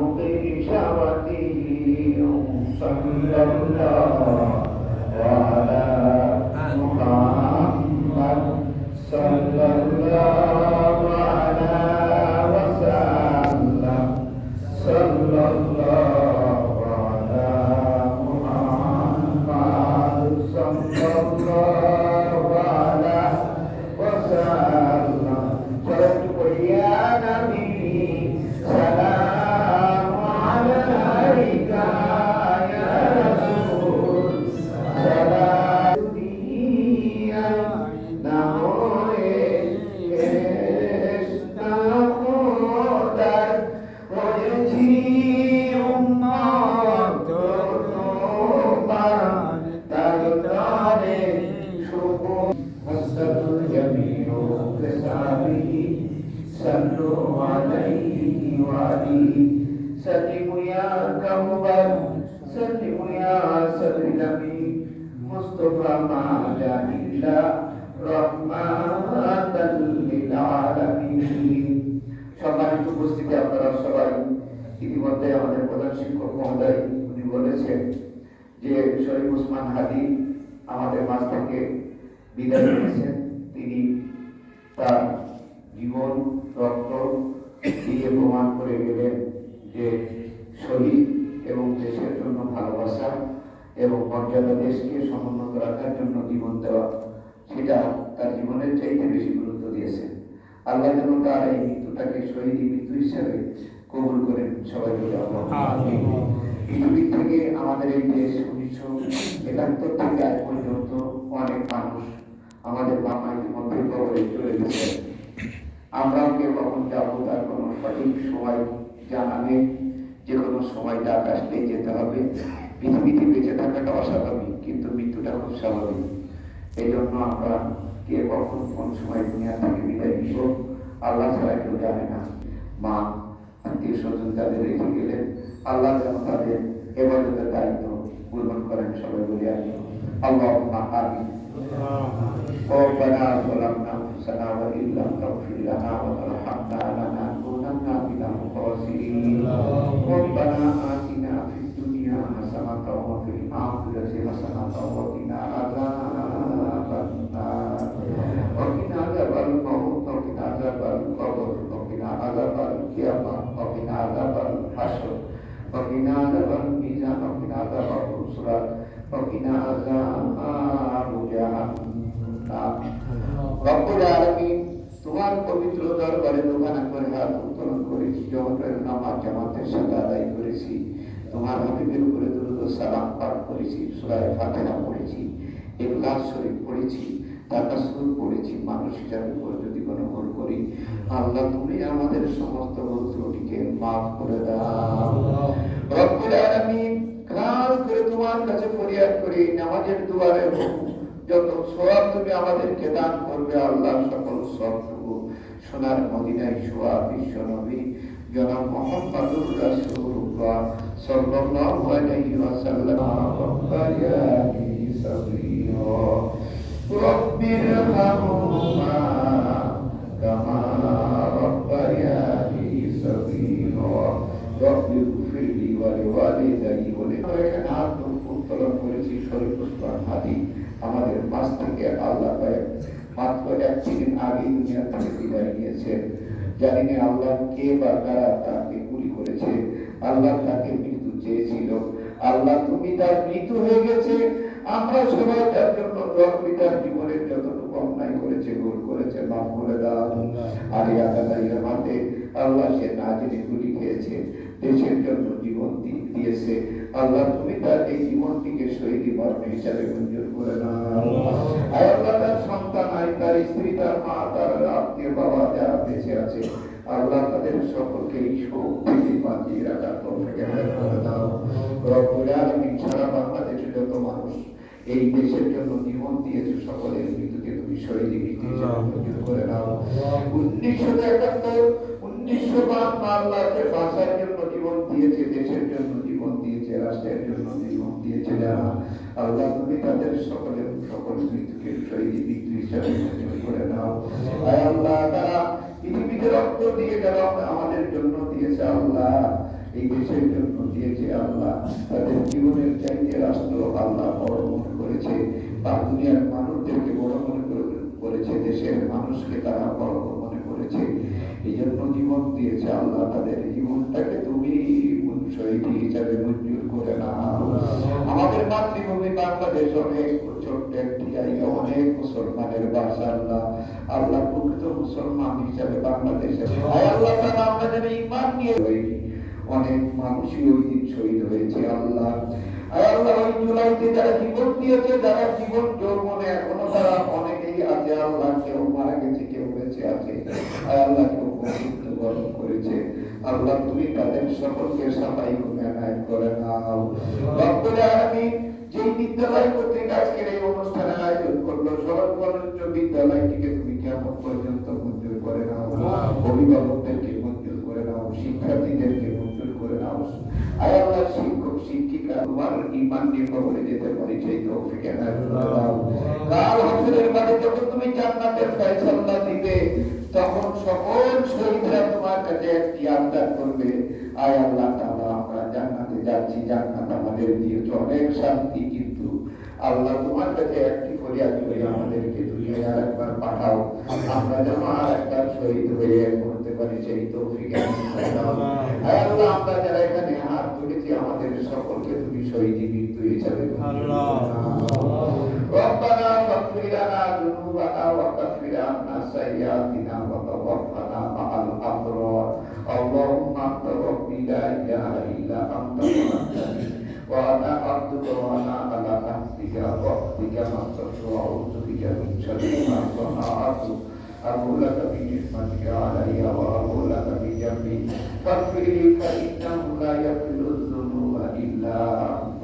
مقيشوتي صلى الله على صلوا عليه وعليه سلموا يا كوبر سلموا يا صدر نبي مصطفى ما جاء إلا رحمة للعالمين সম্মানিত উপস্থিতি আপনারা সবাই ইতিমধ্যে আমাদের প্রধান শিক্ষক মহোদয় উনি বলেছেন যে শরীফ উসমান হাদি আমাদের মাঝ থেকে বিদায় নিয়েছেন তিনি তার জীবন রক্ত দিয়ে প্রমাণ করে গেলেন যে শহীদ এবং দেশের জন্য ভালোবাসা এবং মর্যাদা দেশকে সমুন্নত রাখার জন্য জীবন দেওয়া সেটা তার জীবনের চাইতে বেশি গুরুত্ব দিয়েছে আল্লাহ যেন তার এই মৃত্যুটাকে শহীদ মৃত্যু হিসাবে কবুল করেন। সবাই বলে আমিন। থেকে আমাদের এই দেশ উনিশশো একাত্তর থেকে আজ পর্যন্ত অনেক মানুষ আমাদের বাবা ইতিমধ্যে চলে গেছে। আমরাও কেউ কখন যাবো তার কোনো সঠিক সময় জানা নেই যে কোনো সময় ডাক আসলেই যেতে হবে পৃথিবীতে বেঁচে থাকাটা অস্বাভাবিক কিন্তু মৃত্যুটা খুব স্বাভাবিক এই জন্য আমরা কে কখন কোন সময় দুনিয়া থেকে বিদায় নিব আল্লাহ ছাড়া কেউ জানে না মা আত্মীয় স্বজন তাদের রেখে গেলেন আল্লাহ যেন তাদের এবাদতের দায়িত্ব পূরণ করেন সবাই বলে আমি আল্লাহ আমিন ربنا ظلمنا انفسنا وان لم تغفر لنا وترحمنا لنكونن من الخاسرين ربنا اتنا في الدنيا حسنه وفي الاخره حسنه وقنا عذاب النار وقنا عذاب الموت وقنا عذاب القبر وقنا عذاب القيامه وقنا عذاب الحشر وقنا عذاب الميزان وقنا عذاب الصراط وقنا عذاب রব্বুল আলামিন তোমার পবিত্র দরবারে দোকান করে হাত উত্তোলন করেছি জগতের নামাজ জামাতের সাথে আদায় করেছি তোমার হাবিবের উপরে দ্রুত সালাম পাঠ করেছি সুরায় ফাতেহা পড়েছি ইখলাস শরীফ পড়েছি তাকাসুর পড়েছি মানুষ হিসাবে করে যদি কোনো ভুল করি আল্লাহ তুমি আমাদের সমস্ত ভুল ত্রুটিকে মাফ করে দাও। রব্বুল আলামিন খাস করে তোমার কাছে ফরিয়াদ করি নামাজের দুয়ারে যত সব তুমি আমাদেরকে দান করবে আল্লাহ সকল সবটুকু সোনার মদিনায় শোয়া বিশ্ব নবী, জনাব মোহাম্মদুর রাসূলুল্লাহ সাল্লাল্লাহু আলাইহি ওয়াসাল্লাম। রব্বির হামহুমা কামা রব্বায়ানি সাগীরা। রব্বি গফিরলি ওয়া লিওয়ালিদাই বলে এখানে হাত উত্তোলন করেছি শরীফ উসমান হাদি। আমাদের মাছ থেকে আল্লাহ মাত্র এক দিন আগে দুনিয়া থেকে বিদায় নিয়েছেন জানি না আল্লাহ কে বা কারা তাকে গুলি করেছে। আল্লাহ তাকে মৃত্যু চেয়েছিল। আল্লাহ তুমি তার মৃত্যু হয়ে গেছে। আমরা সবাই তার জন্য রব্বি তার জীবনের যতটুকু অন্যায় করেছে ভুল করেছে মাফ করে দাও। আর হাতে আল্লাহ সে না জেনে গুলি খেয়েছে। দেশের জন্য জীবন দিয়েছে। আল্লাহ তুমি তার এই জীবনটিকে শহীদ মরণ হিসাবে মঞ্জুর করে আর আল্লাহ। তার সন্তান আর তার স্ত্রী তার মা তার আত্মীয় বাবা যারা বেঁচে আছে আল্লাহ তাদের সকলকে এই শোক থেকে বাঁচিয়ে রাখার এনায়েত করে দাও। রব্বুল আলামিন সারা বাংলাদেশের যত মানুষ এই দেশের জন্য জীবন দিয়েছে সকলের মৃত্যুকে তুমি শহীদ মৃত্যু মঞ্জুর করে নাও। উনিশশো একাত্তর উনিশশো বান্ন আল্লাহকে ভাষার জন্য দিয়েছে, দেশের জন্য জীবন দিয়েছে, রাষ্ট্রের জন্য জীবন দিয়েছে যারা। আল্লাহ তুমি তাদের সকলের সকল মৃত্যুকে শহীদ মৃত্যু হিসাবে করে নাও। আল্লাহ, তারা পৃথিবীতে রক্ত দিয়ে যারা আমাদের জন্য দিয়েছে আল্লাহ, এই দেশের জন্য দিয়েছে আল্লাহ। তাদের জীবনের চাইতে রাষ্ট্র আল্লাহ বড় মনে করেছে। দুনিয়ার মানুষদেরকে বড় মনে করেছে, দেশের মানুষকে তারা বড় মনে করেছে। এই জন্য জীবন দিয়েছে আল্লাহ, তাদের জীবনটাকে হিসাবে মঞ্জুর করে না আমাদের মাতৃভূমি বাংলাদেশ অনেক অনেক মুসলমানের বাসা আল্লাহ। প্রকৃত মুসলমান হিসাবে বাংলাদেশে আল্লাহ তারা আমরা যেন ইমান অনেক মানুষই ওই দিন শহীদ হয়েছে আল্লাহ। আল্লাহ, ওই জুলাইতে যারা জীবন দিয়েছে, যারা জীবন যৌবনে এখনও তারা অনেকেই আছে আল্লাহ। কেউ মারা গেছে, কেউ বেঁচে আছে। আল্লাহ, কেউ বরণ করেছে। আল্লাহ তুমি তাদের সকলকে সাফাই গুণায়ন করে রব্বুল আলামিন বিদ্যালয় কর্তৃক আজকের এই অনুষ্ঠানের আয়োজন করল বিদ্যালয়টিকে তুমি কেমন পর্যন্ত মঞ্জুর করে নাও? অভিভাবকদেরকে মঞ্জুর করে নাও শিক্ষার্থীদেরকে মঞ্জুর করে নাও। আয় আল্লাহ শিক্ষক শিক্ষিকা তোমার ইমান নিয়ে কবরে যেতে পারি সেই তৌফিক দাও। কাল যখন তুমি জান্নাতের ফয়সালা দিবে তখন সকল শহীদরা তোমার কাছে একটি আবদার করবে আয় আল্লাহ তাআলা আমরা জান্নাতে যাচ্ছি জান্নাত আমাদের দিয়েছ অনেক শান্তি কিন্তু আল্লাহ তোমার কাছে একটি ফরিয়াদ করি আমাদেরকে দুনিয়ায় আর একবার পাঠাও আমরা যেন আর একবার শহীদ হয়ে করতে পারি সেই তৌফিক এনায়েত করে দাও। আয় আল্লাহ আমরা যারা এখানে হাত তুলেছি আমাদের সকলকে তুমি শহীদি মৃত্যু হিসাবে মঞ্জুর করে নাও। ربنا فاغفر لنا ذنوبنا وكفر عنا سيئاتنا وتوفنا مع لا إله إلا أنت سبحانك وأنا عبدك وأنا على عهدك ووعدك ما أخلفت وأعوذ بك من شر ما صنعت أقول لك بنعمتك علي وأقول لك بجنبي فاغفر لي فإنه لا يغفر الذنوب إلا أنت